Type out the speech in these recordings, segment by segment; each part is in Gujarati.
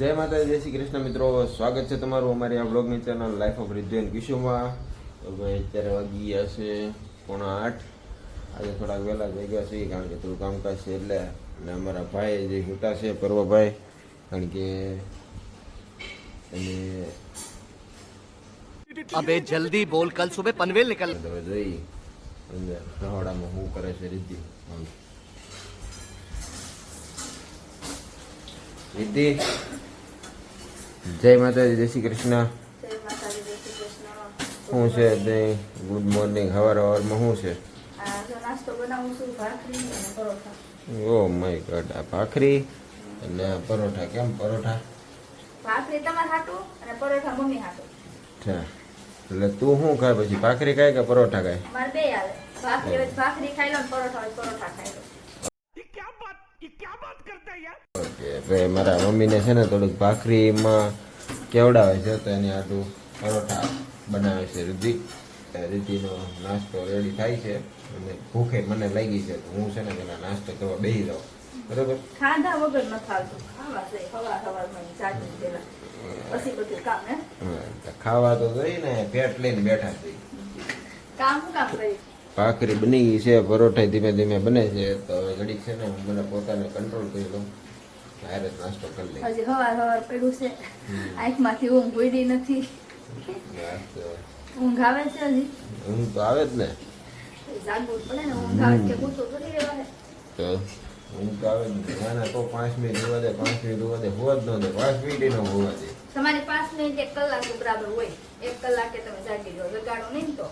જય માતા જય શ્રી કૃષ્ણ મિત્રો. સ્વાગત છે તમારું અમારી આ બ્લોગની ચેનલ લાઈફ ઓફ રિદ્વેન કિશોમાં તો ભાઈ અત્યારે વાગી ગયા છે પોણા આઠ. આજે થોડાક વહેલા જઈ ગયા છે કારણ કે થોડું કામકાજ છે એટલે અને અમારા ભાઈ જે મોટા છે પર્વભાઈ કારણ કે અને અબે જલ્દી બોલ કલ સુબે પનવેલ નીકળ. તમે જોઈ અંદર રહોડામાં હું કરે છે રિદ્ધિ. રિદ્ધિ? જય માતાજી જય શ્રી કૃષ્ણ. શું છે ગુડ મોર્નિંગ હવાર હવારમાં શું છે? ઓ માય ગોડ આ ભાખરી અને આ પરોઠા કેમ પરોઠા? ભાખરી તમારે હાટું અને પરોઠા મમ્મી હાટું. અચ્છા એટલે તું શું ખાય પછી ભાખરી ખાય કે પરોઠા ખાય? મારે બે આવે. ભાખરી હોય ભાખરી ખાઈ લો પરોઠા હોય પરોઠા ખાઈ લો. ભાઈ મારા મમ્મીને છે ને થોડુંક ભાખરીમાં કેવડાવે છે તો એની આટલું પરોઠા બનાવે છે રિદ્ધિ રિદ્ધિનો નાસ્તો રેડી થાય છે અને ભૂખે મને લાગી છે તો હું છે ને પેલા નાસ્તો કરવા બેસી જાઉં બરોબર? ખાધા વગર ન ખાતું ખાવા છે સવાર સવારમાં ચાટણી પેલા. પછી બધું કામ હે? તો ખાવા તો જોઈએ ને પેટ લઈને બેઠા છીએ કામ કામ કરી ભાખરી બની ગઈ છે પરોઠા ધીમે ધીમે બને છે. તો ઘડીક છે ને હું મને પોતાને કંટ્રોલ કરી લઉં. ડાયરેક્ટ નાસ્તો કરી હજી હવાર હવાર પડ્યું છે. આંખમાંથી ઊંઘ ઉડી નથી. ઊંઘ આવે છે હજી? ઊંઘ તો આવે જ ને. જાગવું પડે ને ઊંઘ આવે છે ગુસ્સો કરી રહેવા તો આવે તો પાંચ મિનિટ પાંચ મિનિટ દે પાંચ મિનિટ નો તમારી પાંચ એક કલાક બરાબર હોય. એક કલાકે તમે જાગી જાઓ જગાડો નહીં તો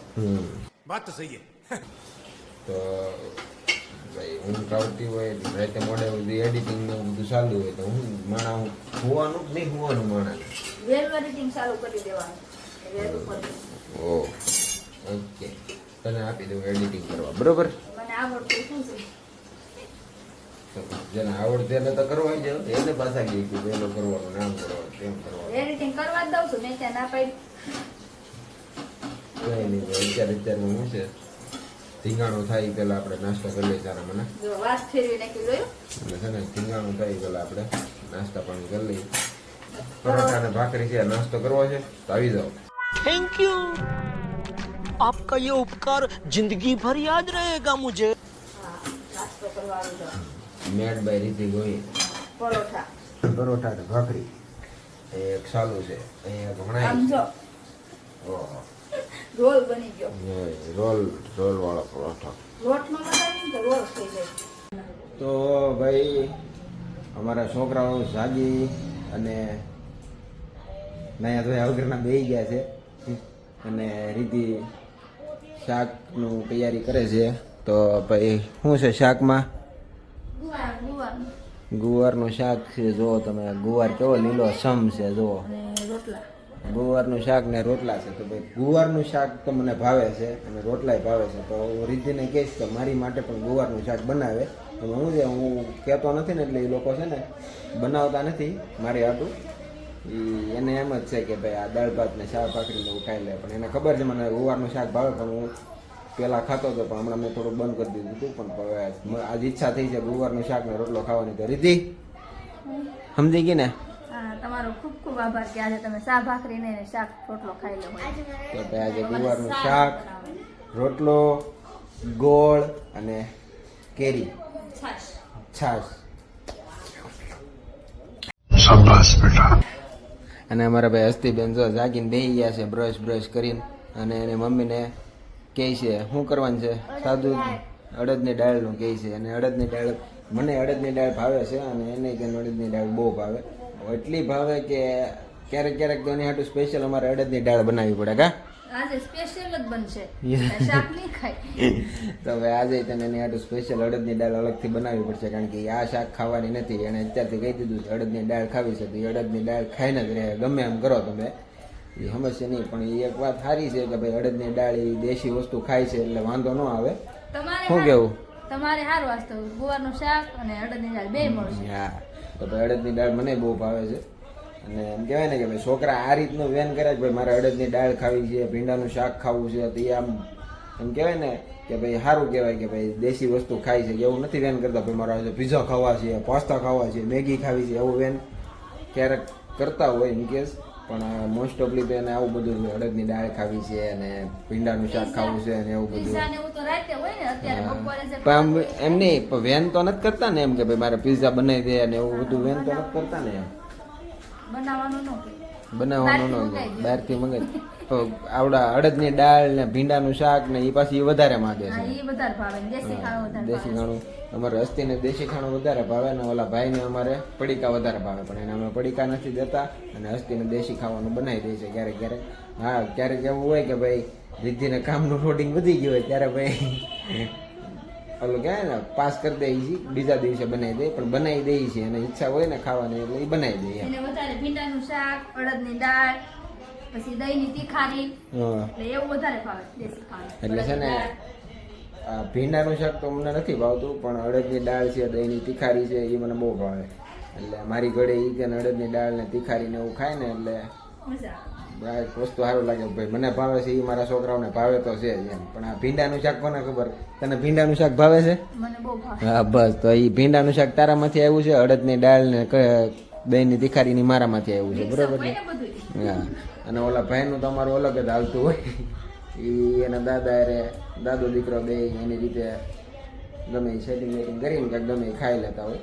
ઊંઘ આવતી હોય રાતે મોડે સુધી એડિટિંગ ને બધું ચાલુ હોય તો હું માણા હું હોવાનું નહીં હોવાનું માણા? વહેલું એડિટિંગ ચાલુ કરી દેવાનું. Oh okay. તને આપી દઉં એડિટિંગ કરવા બરોબર? મને આવડતું શું છે? જેને આવડતે એને તો કરવા જ એને પાછા ગઈ કે પેલો કરવાનું નામ કરવાનું તેમ કરવાનું. એડિટિંગ કરવા જ દઉં છું મેં ત્યાં ના પાડી. કઈ નહીં અત્યારે અત્યારે હું છે. ધીંગાણું થાય પહેલાં આપણે નાસ્તો કરી લઈએ તારા મને. એટલે છે ને ધીંગાણું થાય પહેલાં આપણે નાસ્તા પાણી કરી લઈએ. પરોઠા ને ભાખરી છે નાસ્તો કરવો છે તો આવી જાઓ. થેન્ક યુ આપકા યે ઉપકાર જિંદગી ભર યાદ રહેગા મુજે. મેડ બાય રીતિ ગોઈ. પરોઠા. પરોઠા ને ભાખરી. એક ચાલુ છે અહીંયા ઘણા ઓહો. રોલ બની ગયો. રોલ રોલ વાળો પરોઠો. રોટલો લગાવીને તો રોલ થઈ જાય. તો ભાઈ અમારા છોકરાઓ જાગી અને નયા ધોયા વગરના બેહી ગયા છે. અને રીતિ શાકનું તૈયારી કરે છે. તો ભાઈ શું છે શાકમાં? ગુવાર ગુવાર ગુવારનું શાક છે જુઓ તમે. ગુવાર કેવો લીલો સમ છે જુઓ. રોટલા. ગુવારનું શાક ને રોટલા છે. તો ભાઈ, ગુવારનું શાક તો મને ભાવે છે અને રોટલાય ભાવે છે. તો હું રિદ્ધિને કહીશ કે મારી માટે પણ ગુવારનું શાક બનાવે. તો હું છે, હું કહેતો નથી ને એટલે એ લોકો છે ને બનાવતા નથી મારી ઈ એને એમ જ છે કે ભાઈ, આ દાળ ભાત ને શાક ભાખરીને એવું ખાઈ લે. પણ એને ખબર છે, મને ગુવારનું શાક ભાવે, પણ હું પહેલાં ખાતો હતો, પણ હમણાં મેં થોડું બંધ કરી દીધું હતું. પણ હવે આજ ઈચ્છા થઈ છે ગુવારનું શાક ને રોટલો ખાવાની. તો રીતિ સમજી ગઈ ને? તમારો ખૂબ ખૂબ આભાર કે આજે તમે શાક ભાખરી ને શાક રોટલો ખાઈ લો તો આજે ગુવારનું શાક રોટલો ગોળ અને કેરી. છાશ. શાબાશ અને અમારા ભાઈ હસ્તીબેન જો જાગીને બેહી ગયા છે બ્રશ બ્રશ કરીને. અને એની મમ્મીને કહે છે શું કરવાનું છે? સાદું અડદની દાળનું કહે છે. અને અડદની દાળ મને અડદની દાળ ભાવે છે અને એને કે અડદની દાળ બહુ ભાવે? એટલી ભાવે કે ક્યારેક ક્યારેક તો એની હાટું સ્પેશિયલ અમારે અડદની દાળ બનાવવી પડે કા? આજે સ્પેશિયલ જ બનશે. શાક નહીં ખાય. તો હવે આજે તને એની હાટું સ્પેશિયલ અડદની દાળ અલગથી બનાવવી પડશે કારણ કે આ શાક ખાવાની નથી એણે અત્યારથી કહી દીધું અડદની દાળ ખાવી છે તો એ અડદની દાળ ખાઈને જ રહે ગમે એમ કરો તમે. એ સમજશે નહીં પણ એ એક વાત સારી છે કે ભાઈ અડદની દાળ એ દેશી વસ્તુ ખાય છે એટલે વાંધો ન આવે. શું કેવું? તમારે સારું વાસ્તવ ગુવારનું શાક અને અડદની દાળ બે મળશે. હા. તો ભાઈ અડદની દાળ મને બહુ ભાવે છે. અને એમ કહેવાય ને કે ભાઈ છોકરા આ રીતનું વેન કરે કે ભાઈ મારે અડદની દાળ ખાવી છે, ભીંડાનું શાક ખાવું છે, તો એ આમ એમ કહેવાય ને કે ભાઈ સારું કહેવાય કે ભાઈ દેશી વસ્તુ ખાય છે. એવું નથી વેન કરતા ભાઈ મારે પીઝા ખાવા છે પાસ્તા ખાવા છે, મેગી ખાવી છે, એવું વેન ક્યારેક કરતા હોય ઇન કેસ પણ મોસ્ટ ઓફલી તો એને આવું બધું અડદની દાળ ખાવી છે અને ભીંડાનું શાક ખાવું છે અને એવું બધું. પણ એમ નહીં પણ વેન તો નથી કરતા ને એમ કે ભાઈ મારે પિઝા બનાવી દે અને એવું બધું વેન તો નથી કરતા ને એમ. બનાવવાનું બનાવવાનું બહારથી મંગાવી તો આવડા અડદની દાળ ને ભીંડાનું શાક ને એ પાછી વધારે માંગે છે. દેશી ખાણું અમારે હસ્તીને દેશી ખાણું વધારે ભાવે ને ઓલા ભાઈને અમારે પડીકા વધારે ભાવે. પણ એને અમે પડીકા નથી દેતા અને હસ્તીને દેશી ખાવાનું બનાવી દઈએ છે ક્યારેક ક્યારેક. હા ક્યારેક એવું હોય કે ભાઈ રિદ્ધિને કામનું રોટિંગ વધી ગયું હોય ત્યારે ભાઈ ઓલું કહેવાય ને પાસ કરી દઈએ છીએ બીજા દિવસે બનાવી દઈએ પણ બનાવી દઈએ છીએ અને ઈચ્છા હોય ને ખાવાની એટલે એ બનાવી દઈએ વધારે ભીંડાનું શાક અડદની દાળ પછી દહીંની તીખારી. હા. એટલે એવું વધારે ભાવે દેશી એટલે છે ને આ ભીંડાનું શાક તો મને નથી ભાવતું પણ અડદની દાળ છે દહીંની તીખારી છે એ મને બહુ ભાવે. એટલે મારી ઘરે એ કે ને અડદની દાળ ને તીખારી ને એવું ખાય ને એટલે વસ્તુ સારું લાગે ભાઈ મને ભાવે છે એ મારા છોકરાઓને ભાવે તો છે એમ. પણ આ ભીંડાનું શાક કોને ખબર? તને ભીંડાનું શાક ભાવે છે? હા બસ. તો એ ભીંડાનું શાક તારામાંથી આવ્યું છે અડદની દાળ ને દહીંની તીખારીની મારામાંથી આવ્યું છે બરોબર ને? હા. અને ઓલા ભાઈનું તો અમારું અલગ જ હાલતું હોય. એ એના દાદા રે દાદો દીકરો બે એની રીતે ગમે એ સેટિંગ વેટિંગ કરીને કાંઈક ગમે એ ખાઈ લેતા હોય.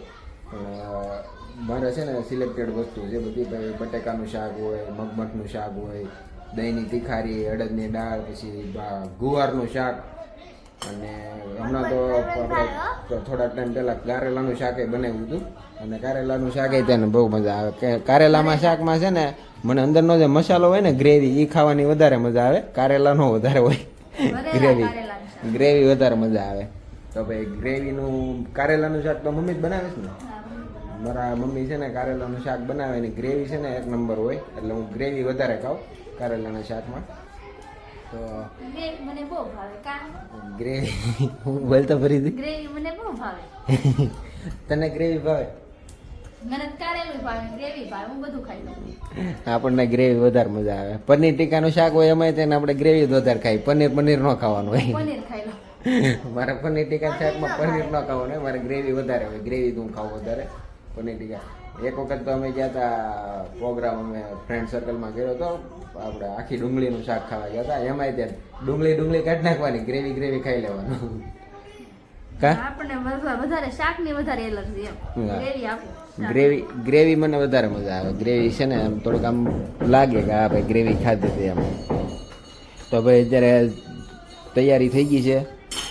પણ મારે છે ને સિલેક્ટેડ વસ્તુ જે બધી. ભાઈ બટેકાનું શાક હોય મગમઠનું શાક હોય દહીંની તીખારી અડદની દાળ પછી ગુવારનું શાક. અને હમણાં તો થોડાક ટાઈમ પહેલાં કારેલાનું શાકે બનાવ્યું હતું. અને કારેલાનું શાક એ તેને બહુ મજા આવે. કે કારેલામાં શાકમાં છે ને મને અંદરનો જે મસાલો હોય ને ગ્રેવી એ ખાવાની વધારે મજા આવે. કારેલાનો વધારે હોય. ગ્રેવી ગ્રેવી વધારે મજા આવે. તો ભાઈ ગ્રેવીનું કારેલાનું શાક તો મમ્મી જ બનાવે છે ને? મારા મમ્મી છે ને કારેલાનું શાક બનાવે ને ગ્રેવી છે ને એક નંબર હોય. એટલે હું ગ્રેવી વધારે ખાઉં કારેલાના શાકમાં. તો ગ્રેવી મને બહુ ભાવે. ગ્રેવી હું બોલતો ફરીથી. ગ્રેવી મને બહુ ભાવે. તને ગ્રેવી ભાવે? આપણને ગ્રેવી વધારે મજા આવે. પનીર ટીકાનું શાક હોય એમાં તેને આપણે ગ્રેવી વધારે ખાઈ પનીર પનીર ન ખાવાનું હોય. પનીર ખાઈ લઉં. મારે પનીર ટીકા શાકમાં પનીર ન ખાવાનું હોય. મારે ગ્રેવી વધારે હોય. ગ્રેવી હું ખાઉં વધારે. પનીર ટીકા. એક વખત તો અમે ગયા હતા પ્રોગ્રામ અમે ફ્રેન્ડ સર્કલમાં ગયો હતો આપણે આખી ડુંગળીનું શાક ખાવા ગયા હતા એમાંય ત્યાં ડુંગળી ડુંગળી કાઢી નાખવાની. ગ્રેવી ગ્રેવી ખાઈ લેવાનું. આપણને વધારે વધારે વધારે એલર્જી એમ. ગ્રેવી આપો ગ્રેવી ગ્રેવી મને વધારે મજા આવે. ગ્રેવી છે ને આમ થોડુંક આમ લાગે કે હા ભાઈ ગ્રેવી ખાધી હતી એમ. તો ભાઈ અત્યારે તૈયારી થઈ ગઈ છે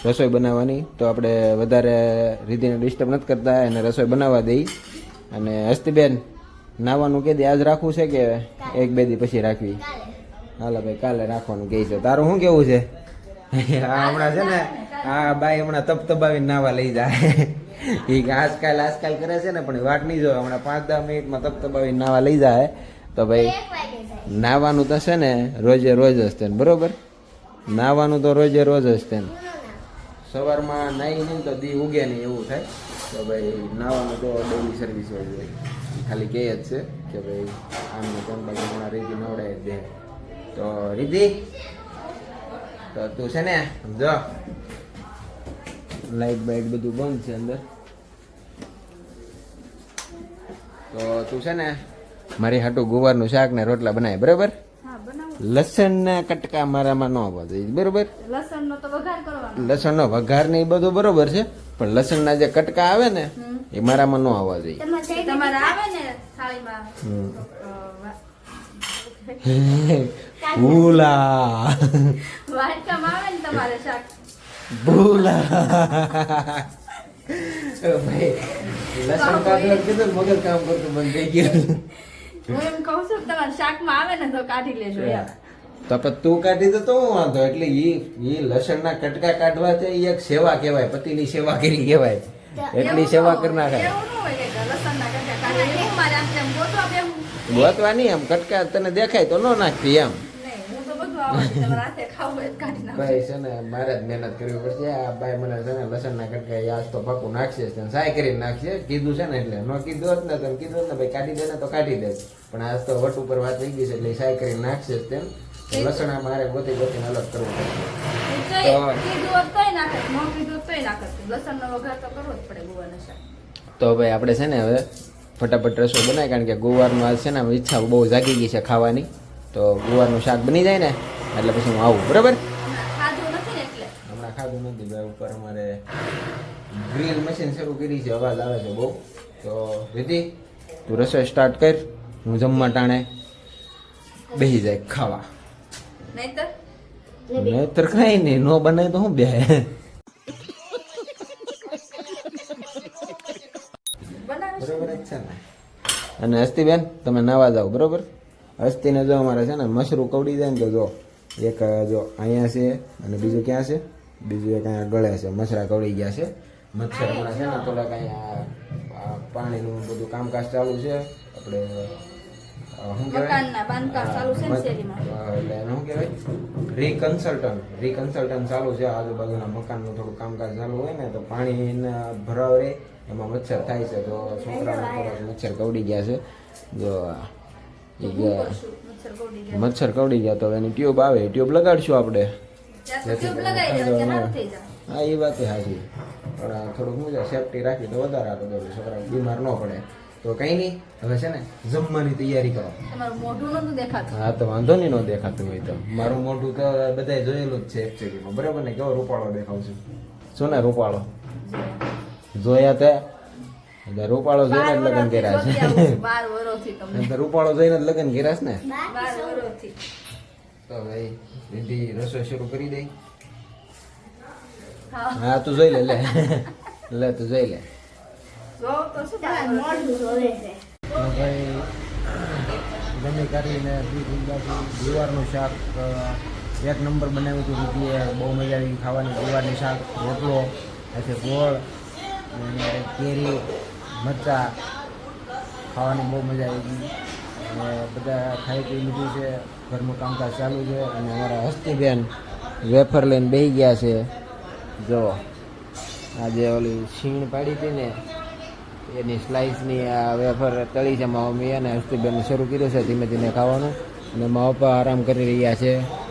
રસોઈ બનાવવાની. તો આપણે વધારે રીતિને ડિસ્ટર્બ નથી કરતા એને રસોઈ બનાવવા દઈ. અને હસ્તીબેન નાવાનું કે દે આજ રાખવું છે કે એક બે દી પછી રાખવી? હાલો ભાઈ કાલે રાખવાનું કહે છે. તારું શું કેવું છે? આ હમણાં છે ને આ બાઈ હમણાં તપ તબાવીને નાવા લઈ જાય. એ આજકાલ આજકાલ કરે છે ને પણ વાટ નહીં જોવે. હમણાં પાંચ દસ મિનિટમાં તપ તબાવીને નાવા લઈ જાય. તો ભાઈ નાવાનું તો છે ને રોજે રોજ હશે તે બરોબર? નાવાનું તો રોજે રોજ હશે તે સવારમાં નાહી નહીં તો દી ઉગે નહીં એવું થાય. તો ભાઈ નાવાનું તો ડેલી સર્વિસ હોય છે. ખાલી કહે જ છે કે ભાઈ આમને તેમ બાકી હમણાં રીતિ નવડાવી જ દે. તો રીતિ તો તું છે ને જો. લાઈટ બાઈટ બધું બંધ છે અંદર. તો તું છે ને મારી હાટું ગુવારનું શાક ને રોટલા બનાય બરાબર? હા લસણ ના કટકા મારામાં ન આવવા જોઈએ બરોબર? લસણ નો વઘાર ને એ બધું બરોબર છે પણ લસણના જે કટકા આવે ને એ મારામાં ન આવવા જોઈએ ને ભૂલા વાટકામાં આવે ને તમારે શાક? ભૂલા. ભાઈ લસણ કાઢવા કીધું મગજ કામ કરતું બંધ થઈ ગયું. હું એમ કહું છું કે શાકમાં આવે ને તો કાઢી લેજો એમ. તો પણ તું કાઢી દે તો હું વાંધો? એટલે એ ઈ લસણના કટકા કાઢવા છે એ એક સેવા કહેવાય પતિની સેવા કરી કહેવાય. એટલી સેવા કરી નાખાય એવું ન હોય કે લસણના કટકા કાઢી. એવું મારે આમ એમ કટકા તને દેખાય તો ન નાખતી એમ. ભાઈ છે ને મારે જ મહેનત કરવી પડશે. આ ભાઈ મને છે ને લસણના કટકા ઈ આજ તો પાકું નાખશે સાય કરીને નાખશે. કીધું છે ને એટલે ન કીધું હોત ને તો કીધું ને ભાઈ કાઢી દે ને તો કાઢી દે પણ આજ તો વટ ઉપર વાત થઈ ગઈ છે એટલે સાય કરીને નાખશે તેમ. લસણ મારે ગોતી ગોતીને અલગ કરવું પડશે. તો- ન ભાઈ આપણે છે ને હવે ફટાફટ રસોઈ બનાવી કારણ કે ગુવારનું આજ છે ને ઈચ્છા બહુ જાગી ગઈ છે ખાવાની. તો ગુવારનું શાક બની જાય ને? એટલે પછી હું આવું બરાબર? હમણાં ખાધું નથી ભાઈ ઉપર અમારે ગ્રીલ મશીન શરૂ કરી છે અવાજ આવે છે બહુ. તો રીતિ તું રસોઈ સ્ટાર્ટ કર હું જમવા ટાણે બેસી જાય ખાવા. નહીતર? કઈ નહીં નો બને તો હું બે બરાબર છે ને? અને હસ્તીબેન તમે નાવા જાઓ બરોબર? હસ્તીને જો અમારે છે ને મશરૂ કવડી જાય ને તો જો. એક જો અહીંયા છે અને બીજું ક્યાં છે? બીજું એક અહીંયા ગળે છે. મચ્છરા કવડી ગયા છે. મચ્છર હમણાં છે ને થોડાક અહીંયા પાણીનું બધું કામકાજ ચાલુ છે. આપણે શું કહેવાય? એટલે શું કહેવાય? રીકન્સલ્ટન્ટ રીકન્સલ્ટન્ટ ચાલુ છે. આજુબાજુના મકાનનું થોડું કામકાજ ચાલુ હોય ને તો પાણીના ભરાવ રહે એમાં મચ્છર થાય છે. તો છોકરાઓને મચ્છર કવડી ગયા છે. જો? મચ્છર કવડી ગયા. તો એની ટ્યુબ આવે. ટ્યુબ લગાડશું આપણે. ત્યાં ત્યાં. હા એ વાત હાજી પણ આ થોડુંક શું છે સેફટી રાખી તો વધારે આગળ દોડું. છોકરા બીમાર ન પડે. તો કંઈ નહીં હવે છે ને જમવાની તૈયારી કરો. હા તો વાંધો નહીં ન દેખાતું હોય તો. મારું મોઢું તો બધાય જોયેલું જ છે એકચ્યુઅલીમાં બરાબર ને? કેવો રૂપાળો દેખાવ છું? શું ને રૂપાળો જોયા તે એટલે રૂપાળો જોઈને જ લગ્ન કર્યા છે. રૂપાળો જઈને જ લગ્ન કર્યા છે ને? તો ભાઈ દીદી રસોઈ શરૂ કરી દઈ. હા. હા તું જોઈ લે લે. લે તું જોઈ લે? ભાઈ જમી કરીને ગુવારનું શાક એક નંબર બનાવ્યું હતું દીદીએ બહુ મજા આવી ખાવાની. ગુવારની શાક રોટલો પછી ગોળ અને કેરી. મરચાં ખાવાની બહુ મજા આવી ગઈ. અને બધા ખાઈ પી લીધું છે. ઘરનું કામકાજ ચાલુ છે અને અમારા હસ્તીબેન વેફર લઈને બેહી ગયા છે. જો, આજે ઓલી છીણ પાડી હતી ને, એની સ્લાઇસની આ વેફર તળી છે મા મમ્મી અને હસ્તીબેન શરૂ કર્યું છે ધીમે ધીમે ખાવાનું. અને મા પપ્પા આરામ કરી રહ્યા છે.